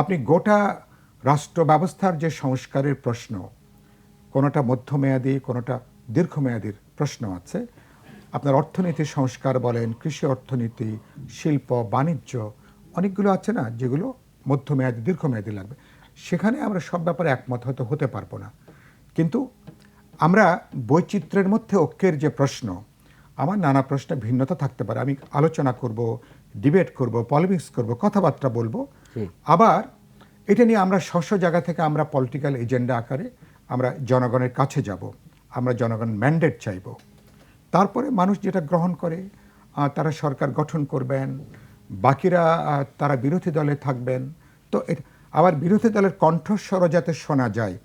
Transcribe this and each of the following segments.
আপনি গোটা রাষ্ট্র ব্যবস্থার যে সংস্কারের প্রশ্ন, কোনোটা মধ্যমেয়াদী, কোনোটা দীর্ঘমেয়াদীর প্রশ্ন আছে। আপনার অর্থনীতির সংস্কার বলেন, কৃষি অর্থনীতি, শিল্প, বাণিজ্য, অনেকগুলো আছে না, যেগুলো মধ্যমেয়াদী, দীর্ঘমেয়াদী লাগবে। সেখানে আমরা সব ব্যাপারে একমত হয়তো হতে পারব না। কিন্তু আমরা বৈচিত্র্যের মধ্যে ঐক্যের যে প্রশ্ন, আমার নানা প্রশ্নে ভিন্নতা থাকতে পারে। আমি আলোচনা করব, ডিবেট করব পলিমিক্স করব, কথাবার্তা বলব। আবার এটা নিয়ে আমরা স্বস্ব জায়গা থেকে আমরা পলিটিক্যাল এজেন্ডা আকারে আমরা জনগণের কাছে যাব, আমরা জনগণ ম্যান্ডেট চাইব তারপরে মানুষ যেটা গ্রহণ করে তারা সরকার গঠন করবেন, বাকিরা তারা বিরোধী দলে থাকবেন তো আবার বিরোধী দলের কণ্ঠস্বরও যাতে শোনা যায়,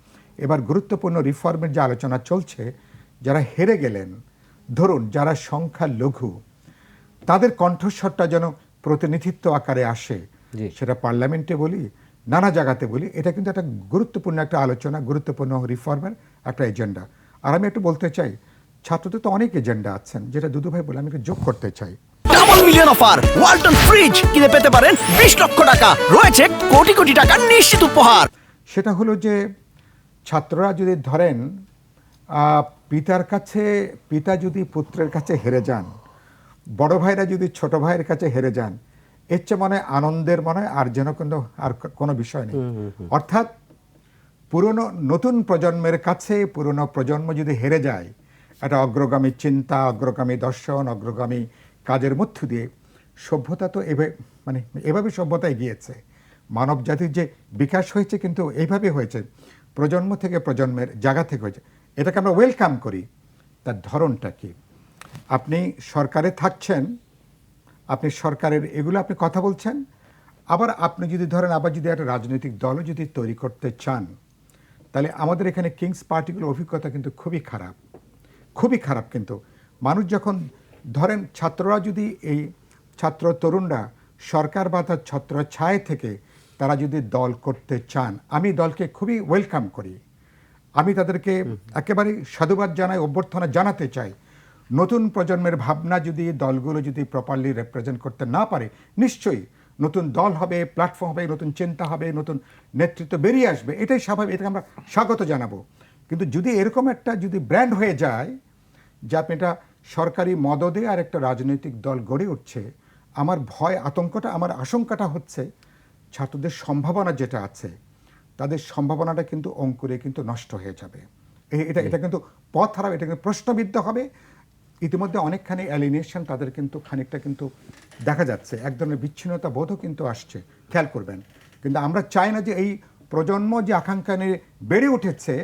এবার গুরুত্বপূর্ণ রিফর্মের যে আলোচনা চলছে, যারা হেরে গেলেন, ধরুন যারা সংখ্যা লঘু তাদের কণ্ঠস্বরটা যেন প্রতিনিধিত্ব আকারে আসে। সেটা পার্লামেন্টে বলি নানা জায়গাতে বলি এটা কিন্তু একটা গুরুত্বপূর্ণ একটা আলোচনা গুরুত্বপূর্ণ রিফর্মের একটা এজেন্ডা। আর আমি একটু বলতে চাই ছাত্রদের তো অনেক এজেন্ডা আছেন যেটা দুদুভাই বলে আমি একটু যোগ করতে চাই। Double million offer Walton fridge কিনে পেতে পারেন বিশ লক্ষ টাকা রয়েছে কোটি কোটি টাকার নিশ্চিত উপহার। সেটা হলো যে ছাত্ররা যদি ধরেন পিতার কাছে পিতা যদি পুত্রের কাছে হেরে যান বড় ভাইরা যদি ছোট ভাইয়ের কাছে হেরে যান এর চেয়ে মনে হয় আনন্দের মনে হয় আর যেন কিন্তু আর কোনো বিষয় নেই। অর্থাৎ পুরনো নতুন প্রজন্মের কাছে পুরনো প্রজন্ম যদি হেরে যায় একটা অগ্রগামী চিন্তা অগ্রগামী দর্শন অগ্রগামী কাজের মধ্য দিয়ে সভ্যতা তো এভাবে মানে এভাবে সভ্যতা এগিয়েছে। মানব জাতির যে বিকাশ হয়েছে কিন্তু এইভাবে হয়েছে। প্রজন্ম থেকে প্রজন্মের জায়গা থেকে হয়েছে। এটাকে আমরা ওয়েলকাম করি। তার ধরনটা কি? আপনি সরকারে থাকছেন আপনি সরকারের এগুলো আপনি কথা বলছেন। আবার আপনি যদি ধরেন আবার যদি একটা রাজনৈতিক দলও যদি তৈরি করতে চান তাহলে আমাদের এখানে কিংস পার্টিগুলোর অভিজ্ঞতা কিন্তু খুবই খারাপ। খুবই খারাপ কিন্তু। মানুষ যখন ধরেন ছাত্ররা যদি এই ছাত্র তরুণরা সরকার বা তার ছত্র ছায় থেকে তারা যদি দল করতে চান আমি দলকে খুবই ওয়েলকাম করি। আমি তাদেরকে একেবারে সাধুবাদ জানাই অভ্যর্থনা জানাতে চাই। নতুন প্রজন্মের ভাবনা যদি, দলগুলো যদি প্রপারলি রিপ্রেজেন্ট করতে না পারে, নিশ্চয়ই নতুন দল হবে প্ল্যাটফর্ম হবে, নতুন চিন্তা হবে, নতুন নেতৃত্ব বেরিয়ে আসবে, এটাই স্বাভাবিক, এটাকে আমরা স্বাগত জানাব। কিন্তু যদি এরকম একটা যদি ব্র্যান্ড হয়ে যায়, যে আপনি এটা সরকারি মদদে আর একটা রাজনৈতিক দল গড়ে উঠছে, আমার ভয়, আতঙ্কটা, আমার আশঙ্কাটা হচ্ছে ছাত্রদের সম্ভাবনা যেটা আছে, তাদের সম্ভাবনাটা কিন্তু অঙ্কুরে কিন্তু নষ্ট হয়ে যাবে। এটা এটা কিন্তু পথ হারাবে, এটা কিন্তু প্রশ্নবিদ্ধ হবে ইতিমধ্যে অনেকখানি অ্যালিনেশন তাদের কিন্তু খানিকটা কিন্তু দেখা যাচ্ছে। এক ধরনের বিচ্ছিন্নতা বোধও কিন্তু আসছে। খেয়াল করবেন। কিন্তু আমরা চাই না যে এই প্রজন্ম যে আকাঙ্ক্ষা নিয়ে বেড়ে উঠেছে,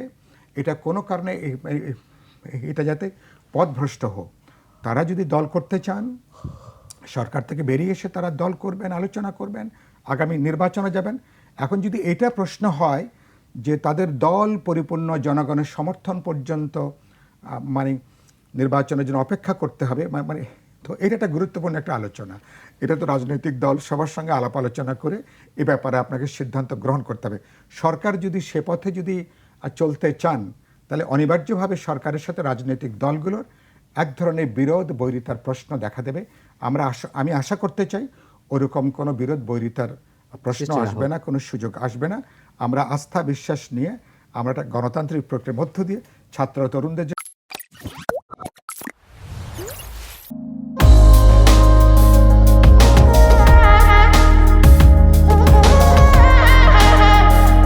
এটা কোনো কারণে এটা যাতে পথভ্রষ্ট হোক। তারা যদি দল করতে চান, সরকার থেকে বেরিয়ে এসে তারা দল করবেন, আলোচনা করবেন, আগামী নির্বাচনে যাবেন। এখন যদি এটা প্রশ্ন হয় যে তাদের দল পরিপূর্ণ জনগণের সমর্থন পর্যন্ত মানে নির্বাচনের জন্য অপেক্ষা করতে হবে। মানে তো এটা একটা গুরুত্বপূর্ণ একটা আলোচনা। এটা তো রাজনৈতিক দল সবার সঙ্গে আলাপ আলোচনা করে এ ব্যাপারে আপনাকে সিদ্ধান্ত গ্রহণ করতে হবে। সরকার যদি সে পথে যদি চলতে চান তাহলে অনিবার্যভাবে সরকারের সাথে রাজনৈতিক দলগুলোর এক ধরনের বিরোধ বৈরিতার প্রশ্ন দেখা দেবে। আমরা আশা আমি আশা করতে চাই ওরকম কোনো বিরোধ বৈরিতার প্রশ্ন আসবে না কোনো সুযোগ আসবে না। আমরা আস্থা বিশ্বাস নিয়ে আমরা একটা গণতান্ত্রিক প্রক্রিয়ার মধ্য দিয়ে ছাত্র তরুণদের